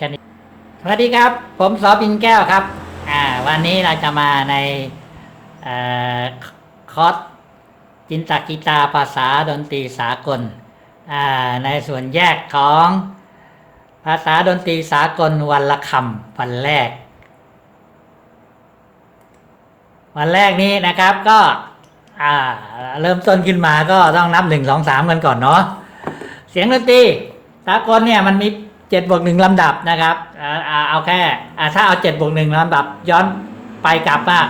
ค่นี้ สวัสดีครับ ผมสอปินแก้วครับ อ่า วันนี้เราจะมาในอคอร์สจินตกีตาภาษาดนตรีสากล อ่า ในส่วนแยกของภาษาดนตรีสากลวันละคำวันแรก วันแรกนี้นะครับก็เริ่มต้นขึ้นมาก็ต้องนับหนึ่งสองสามกันก่อนเนาะเสียงดนตรีสากลเนี่ยมันมี เจ็ดบวกหนึ่งลำดับนะครับเอาแค่ถ้าเอาเจ็ดบวกหนึ่งลำดับ ย้อนไปกลับว่า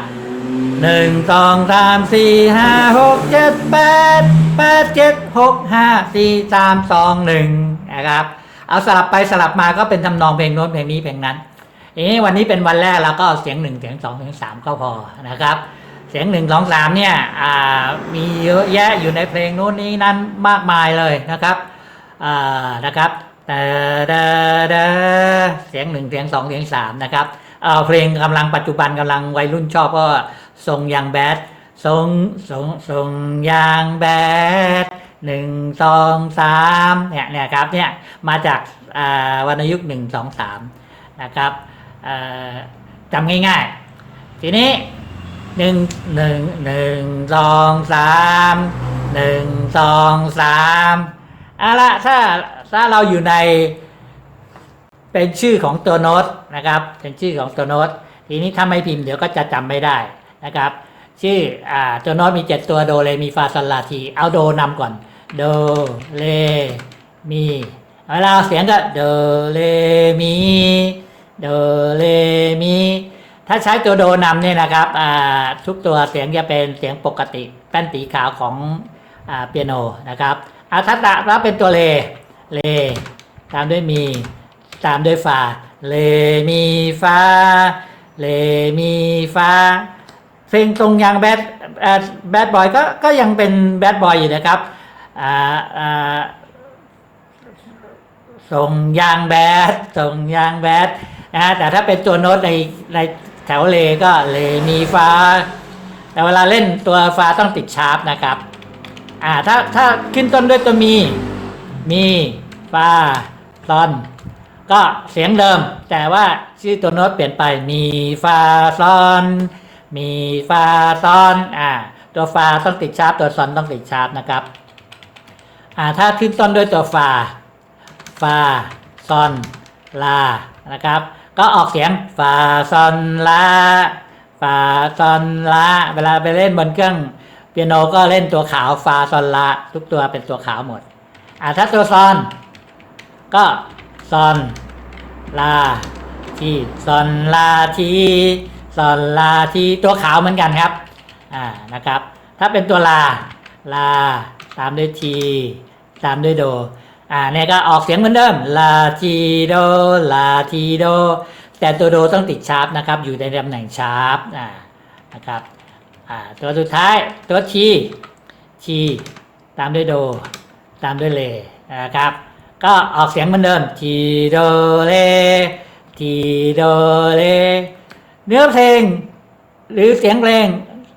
หนึ่งสองสามสี่ห้าหกเจ็ดแปดแปดเจ็ดหกห้าสี่สามสองหนึ่งนะครับ เอาสลับไปสลับมาก็เป็นทำนองเพลงโน้นเพลงนี้เพลงนั้นเอ๊วันนี้เป็นวันแรกเราก็เอาเสียงหนึ่งเสียงสองเสียงสามก็พอนะครับ เสียงหนึ่งสองสามเนี่ยมีเยอะแยะอยู่ในเพลงโน้นนี้นั้นมากมายเลยนะครับนะครับแต่เดเดเสียงหนึ่งเสียงสองเสียงสามนะครับเอาเพลงกำลังปัจจุบันกำลังวัยรุ่นชอบก็ทรงยางแบดทรงทรงทรงยางแบดหนึ่งสองสามเนี่ยเนี่ยครับเนี่ยมาจากาวรรณยุกต์หนึ่งสองสามนะครับจำง่ายๆ ทีนี้หนึ่งหนึ่งหนึ่งสองสามหนึ่งสองสาม เอาละถ้าถ้าเราอยู่ในเป็นชื่อของตัวโน้ตนะครับ เป็นชื่อของตัวโน้ตทีนี้ถ้าไม่พิมพ์เดี๋ยวก็จะจำไม่ได้นะครับ ชื่ออ่าตัวโน้ตมีเจ็ดตัวโดเรมีฟาซอลลาทีเอาโดนำก่อนโดเรมีเวลาเสียงก็โดเรมีโดเรมีถ้าใช้ตัวโดนำเนี่ยนะครับทุกตัวเสียงจะเป็นเสียงปกติแป้นตีขาวของอเปียโนนะครับ อาทัตตะรับเป็นตัวเล เล ตามด้วยมี ตามด้วยฟา เลมีฟา เลมีฟาเพลงตรงยังแบดแบดบอยก็ก็ยังเป็นแบดบอยอยู่นะครับอ่าอ่าส่งยางแบดส่งยางแบดนะฮะแต่ถ้าเป็นตัวโน้ตในในแถวเลก็เลมีฟา แต่เวลาเล่นตัวฟาต้องติดชาร์ปนะครับ อ่าถ้าถ้าขึ้นต้นด้วยตัวมี มีฟาซอน ก็เสียงเดิม แต่ว่าชื่อตัวโน้ตเปลี่ยนไป มีฟาซอน มีฟาซอนอ่าตัวฟาต้องติดชาร์ปตัวซอนต้องติดชาร์ปนะครับอ่าถ้าขึ้นต้นด้วยตัวฟาฟาซอนลานะครับ ก็ออกเสียงฟาซอนลาฟาซอนลาเวลาไปเล่นบนเครื่อง เปียโนก็เล่นตัวขาวฟาซอนลาทุกตัวเป็นตัวขาวหมด อ่าถ้าตัวซอน ก็ซอนลาทีซอนลาทีซอนลาทีตัวขาวเหมือนกันครับ อ่านะครับ ถ้าเป็นตัวลาลาตามด้วยทีตามด้วยโด อ่าเนี่ยก็ออกเสียงเหมือนเดิม ลาทีโด ลาทีโด แต่ตัวโดต้องติดชาร์ปนะครับ อยู่ในตำแหน่งชาร์ปอ่านะครับ อ่าตัวสุดท้ายตัวทีทีตามด้วยโด ตามด้วยเลนะครับ ก็ออกเสียงเหมือนเดิมทีโดเลทีโดเลเนื้อเพลง หรือเสียงเพลง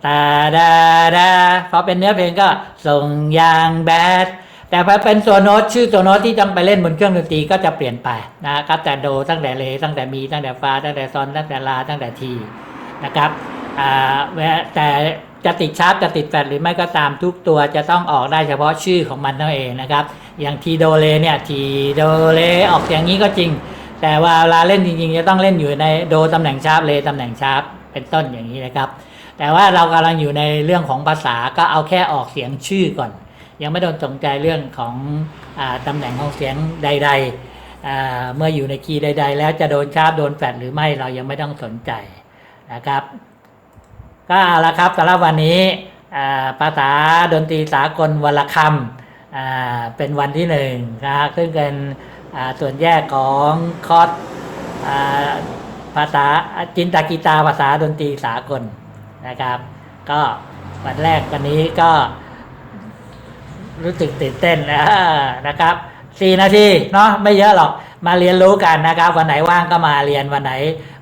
ตาดาดาพอเป็นเนื้อเพลงก็ส่งยางแบดแต่พอเป็นตัวโน้ตชื่อตัวโน้ตที่ต้องไปเล่นบนเครื่องดนตรีก็จะเปลี่ยนไปนะครับแต่โดตั้งแต่เลตั้งแต่มีตั้งแต่ฟาตั้งแต่ซอนตั้งแต่ลาตั้งแต่ทีนะครับ แต่จะติดชาร์ปจะติดแฟลชหรือไม่ก็ตามทุกตัวจะต้องออกได้เฉพาะชื่อของมันเท่าเองนะครับ อย่างทีโดเลเนี่ยทีโดเลออกเสียงนี้ก็จริง แต่ว่าเวลาเล่นจริงๆ จะต้องเล่นอยู่ในโดตำแหน่งชาร์ปเลตำแหน่งชาร์ปเป็นต้นอย่างนี้นะครับ แต่ว่าเรากำลังอยู่ในเรื่องของภาษาก็เอาแค่ออกเสียงชื่อก่อน ยังไม่ต้องสนใจเรื่องของอตำแหน่งของเสียงใด ๆ เมื่ออยู่ในคีย์ใด ๆ แล้วจะโดนชาร์ปโดนแฟลชหรือไม่เรายังไม่ต้องสนใจนะครับ ก็เอาละครับสำหรับวันนี้ภาษาดนตรีสากลวันละคำเป็นวันที่หนึ่งนะครับซึ่งเป็นส่วนแยกของคอร์สภาษาจินตกีตาภาษาดนตรีสากลนะครับ ก็วันแรกวันนี้ก็รู้สึกตื่นเต้นนะครับสี่นาทีเนาะไม่เยอะหรอกมาเรียนรู้กันนะครับ วันไหนว่างก็มาเรียนวันไหน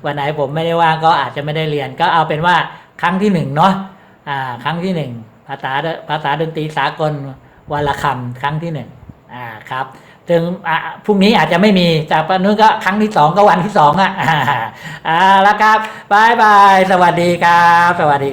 วันไหนผมไม่ได้ว่างก็อาจจะไม่ได้เรียนก็เอาเป็นว่า ครั้งที่หนึ่งเนาะอ่าครั้งที่หนึ่งภาษาภาษาดนตรีสากลวันละคำครั้งที่หนึ่งอ่าครับถึงอะพรุ่งนี้อาจจะไม่มีแต่ปนู้นก็ครั้งที่สองก็วันที่สองอะอ่าแล้วครับบายบาย สวัสดีครับ สวัสดี